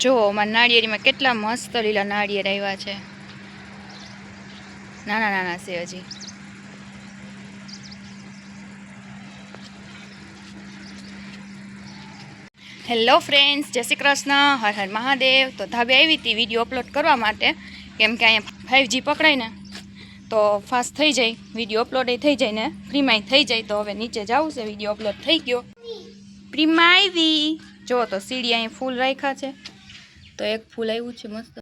જો, અમારા નાળિયેરીમાં કેટલા મસ્ત લીલા નાળિયેર આવ્યા છે. નાના નાના છે હજી. હેલો ફ્રેન્ડ્સ જય શ્રી કૃષ્ણ, હર હર મહાદેવ. તો ધાબે આવી હતી વીડિયો અપલોડ કરવા માટે, કેમ કે અહીંયા ફાઇવજી પકડાય ને, તો ફાસ્ટ થઈ જાય, વીડિયો અપલોડ થઈ જાય ને ફ્રીમાં થઈ જાય, તો હવે નીચે જવું છે, વીડિયો અપલોડ થઈ ગયો. ફ્રીમાં આવી. જો, તો સીડી અહીં ફૂલ રાખ્યા છે. તો એક ફૂલ આવ્યું છે મસ્ત.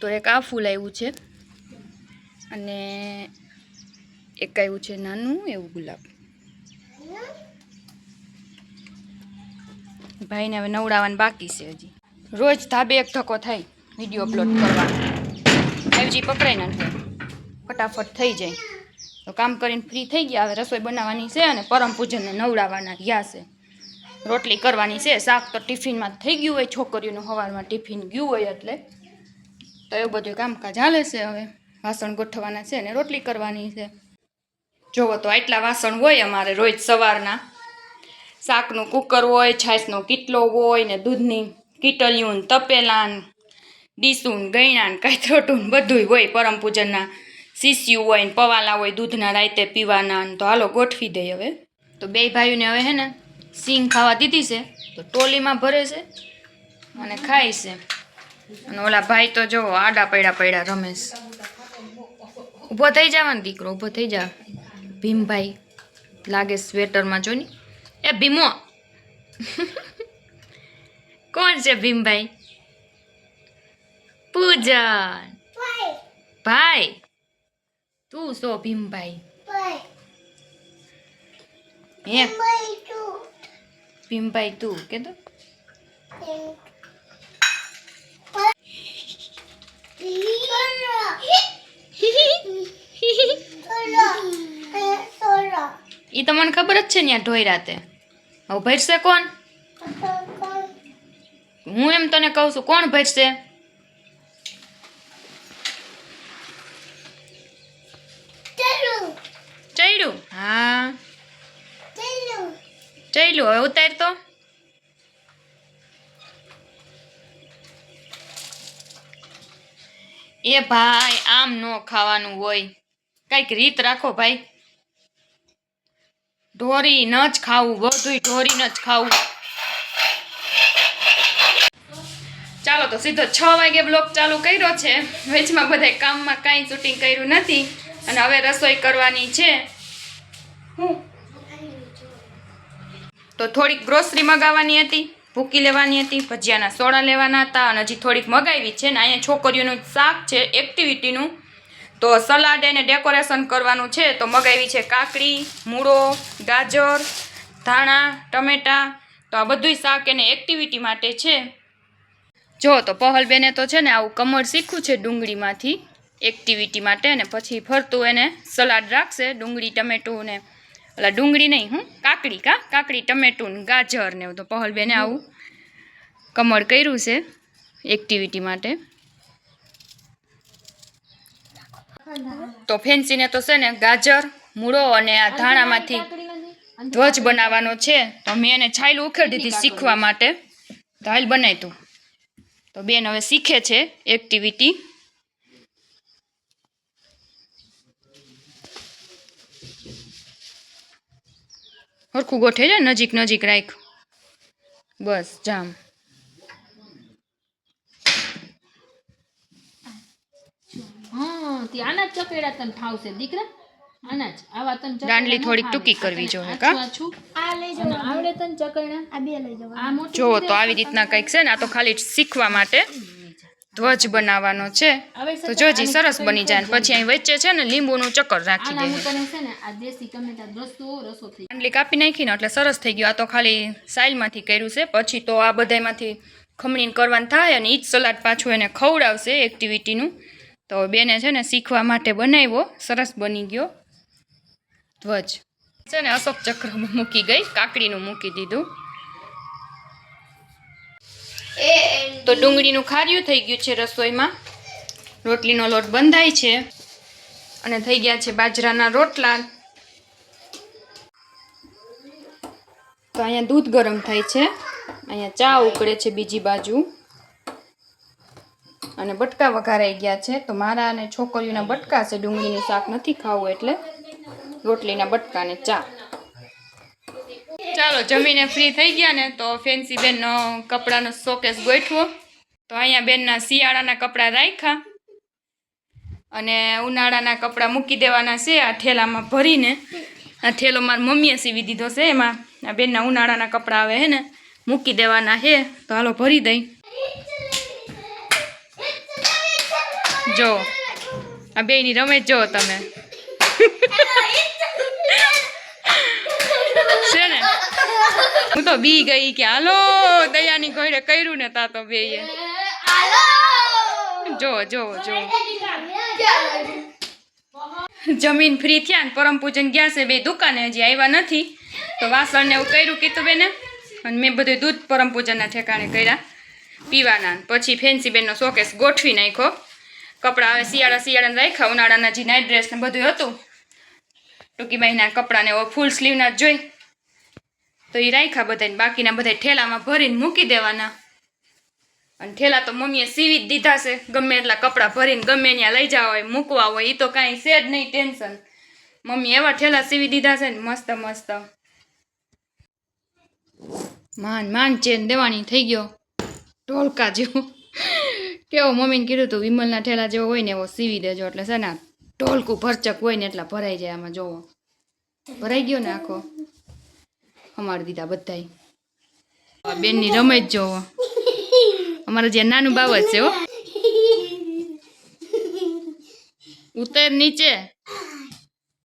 તો એક આ ફૂલ આવ્યું છે. અને એક આવ્યું છે નાનું, એવું ગુલાબ. ભાઈને હવે નવડાવવાનું બાકી છે હજી. રોજ ધાબે એક ધક્કો થાય, વીડિયો અપલોડ કરવાનો. એવજી પકડાઈ નાખે. ફટાફટ થઈ જાય. તો કામ કરીને ફ્રી થઈ ગયા, હવે રસોઈ બનાવવાની છે અને પરમ પૂજનને નવડાવવાના રહ્યા છે. રોટલી કરવાની છે, શાક તો ટિફિનમાં થઈ ગયું હોય, છોકરીઓનું સવારમાં ટિફિન ગયું હોય એટલે. તો એવું બધું કામકાજ હાલે છે હવે. વાસણ ગોઠવવાના છે અને રોટલી કરવાની છે. જોવો તો આટલા વાસણ હોય અમારે રોજ સવારના. શાકનું કુકર હોય, છાશનો કીટલો હોય ને દૂધની કીટલિયું ને તપેલાન ડીસું ગૈણાન ને બધુંય હોય પરમ પૂજનના શીશિયું હોય ને પવાલા હોય દૂધના રાયતે પીવાના ને તો હાલો ગોઠવી દે હવે. તો બે ભાઈઓને હવે હે ને સિંગ ખાવા દીધી છે તો ટોલીમાં ભરે છે અને ખાય છે. અને ઓલા ભાઈ તો જો આડા પડ્યા પડ્યા રમેશ ઊભો થઈ જવાનો દીકરો ઊભો થઈ જા. ભીમભાઈ લાગે સ્વેટરમાં જો ને એ ભીમો. કોણ છે ભીમભાઈ? પૂજન. ભાઈ. તું સો ભીમભાઈ? હે? ભીમભાઈ તું કે તો એ તો મને ખબર જ છે ને ઢોઈ રાતે. હવે ભરશે કોણ? હું એમ તને કહું છું કોણ ભરશે ચડ્યું હા. ચડ્યું હવે ઉતાર એ ભાઈ આમ ન ખાવાનું હોય કંઈક રીત રાખો ભાઈ ઢોરી ન જ ખાવું બધું ઢોરી ન જ ખાવું ચાલો તો સીધો છ વાગે બ્લોક ચાલુ કર્યો છે વેચમાં બધા કામમાં કાંઈ શૂટિંગ કર્યું નથી અને હવે રસોઈ કરવાની છે હું તો થોડીક ગ્રોસરી મગાવવાની હતી, ભૂકી લેવાની હતી, ભજીયાના સોડા લેવાના હતા અને હજી થોડીક મગાવી છે ને અહીંયા છોકરીઓનું શાક છે એક્ટિવિટીનું તો સલાડ એને ડેકોરેશન કરવાનું છે, તો મગાવી છે કાકડી, મૂળો, ગાજર, ધાણા, ટમેટાં. તો આ બધુંય શાક એને એક્ટિવિટી માટે છે. જો, તો પહલબેને તો છે ને આવું કમળ શીખવું છે ડુંગળીમાંથી એક્ટિવિટી માટે ને પછી ફરતું એને સલાડ રાખશે, ડુંગળી, ટમેટું ને ઓલા ડુંગળી નહીં હું કાકડી કા? કાકડી, ટમેટું ગાજર ને એવું તો પહલબેને આવું કમળ કર્યું છે એક્ટિવિટી માટે. તો ફેન્સીને તો છે ને ગાજર, મૂળો અને આ ધાણામાંથી ધ્વજ બનાવવાનો છે. તો મેં એને છાયલું ઉખેડી દીધી શીખવા માટે. તો બનાય તું તો બેન હવે શીખે છે એક્ટિવિટી હરખું ગોઠે છે નજીક નજીક રાખ. બસ જામ. હા આના જ ચકેડા તને ફાવશે દીકરા. આના જ. આવા તને દાંડલી થોડીક ટૂંકી કરવી જોઈએ, કા? આછું. આછું. અને આવડે તને ચકેડા આ બે લઈ જવા આ મોટી જો તો આવી રીતના કંઈક છે ને આ તો ખાલી શીખવા માટે. ધ્વજ બનાવવાનો છે. તો જોજી સરસ બની જાય પછી અહીં વચ્ચે છે ને લીંબુનું ચક્કર રાખી દે હું તને છે ને આ દેશી ટમેટા રસો રસો થઈ દાંડલી કાપી નાખી ને એટલે સરસ થઈ ગયું. આ તો ખાલી સાઇલમાંથી કર્યું છે. પછી તો આ બધામાંથી ખમણીને કરવાનું થાય અને ઈજ સલાડ પાછું એને ખવડાવશે એક્ટિવિટીનું તો બેને છે ને શીખવા માટે બનાવ્યો. સરસ બની ગયો. ધ્વજ. છે ને અશોક ચક્ર મૂકી ગઈ. કાકડીનું મૂકી દીધું. તો ડુંગળીનું ખાર્યું થઈ ગયું છે રસોઈમાં. રોટલીનો લોટ બંધાય છે અને થઈ ગયા છે બાજરાના રોટલા. તો અહીંયા દૂધ ગરમ થાય છે. અહીંયા ચા ઉકળે છે બીજી બાજુ. અને બટકા વઘારાઈ ગયા છે. તો મારા અને છોકરીઓના બટકા છે. ડુંગળીનું શાક નથી ખાવું એટલે રોટલીના બટકા ને ચા. ચાલો, જમીને ફ્રી થઈ ગયા ને તો ફેન્સી બેનનો કપડાનો શોકેસ ગોઠવો. તો અહીંયા બેનના શિયાળાના કપડાં રાખ્યા અને ઉનાળાના કપડાં મૂકી દેવાના છે આ ઠેલામાં ભરીને. આ ઠેલો મારી મમ્મીએ સીવી દીધો છે એમાં. આ બેનના ઉનાળાના કપડાં આવે હે ને, મૂકી દેવાના છે તો હાલો ભરી દઈ. જો, આ બેની રમે જો તમે. છે હું તો બી ગઈ કે, હાલો, દયાની ઘોડે કર્યું ને તા તો બેયે. જો જો જો. જમીન ફ્રી થયા ને પરમ પૂજન ગયા છે બે દુકાને હજી આવ્યા નથી. તો વાસણ ને એવું કર્યું કીધું બેને અને મેં બધું દૂધ પરમ પૂજનના ઠેકાણે કર્યા. પીવાના પછી ફેન્સી બેનનો શોકેસ ગોઠવી નાખ્યો. કપડાં હવે શિયાળા શિયાળાને રાખ્યા ઉનાળાના જે નાઇટ ડ્રેસ ને બધું હતું. ટૂંકી બાઈના કપડાને ફૂલ સ્લીવના જ જોઈ. તો એ રાખ્યા બધાને બાકીના બધા ઠેલામાં ભરીને મૂકી દેવાના. અને ઠેલા તો મમ્મીએ સીવી જ દીધા છે. ગમે એટલા કપડાં ભરીને ગમે ત્યાં લઈ જવા હોય, મૂકવા હોય એ તો કાંઈ છે જ નહીં ટેન્શન. મમ્મી એવા ઠેલા સીવી દીધા છે ને, મસ્ત મસ્ત. માન માન ચેન દેવાની થઈ ગયો. ઢોલકા જેવો. કેવો મમ્મીને કીધું તું, વિમલના ઠેલા જેવો હોય ને એવો સીવી દેજો. એટલે છે ને ઢોલકું ભરચક હોય ને એટલા ભરાઈ જાય આમાં, જોવો. ભરાઈ ગયો ને આખો. અમારી દીધા બધાય. બેનની બેનની રમત જોવો. અમારે જે નાનું જ છે હો. ઉતર નીચે.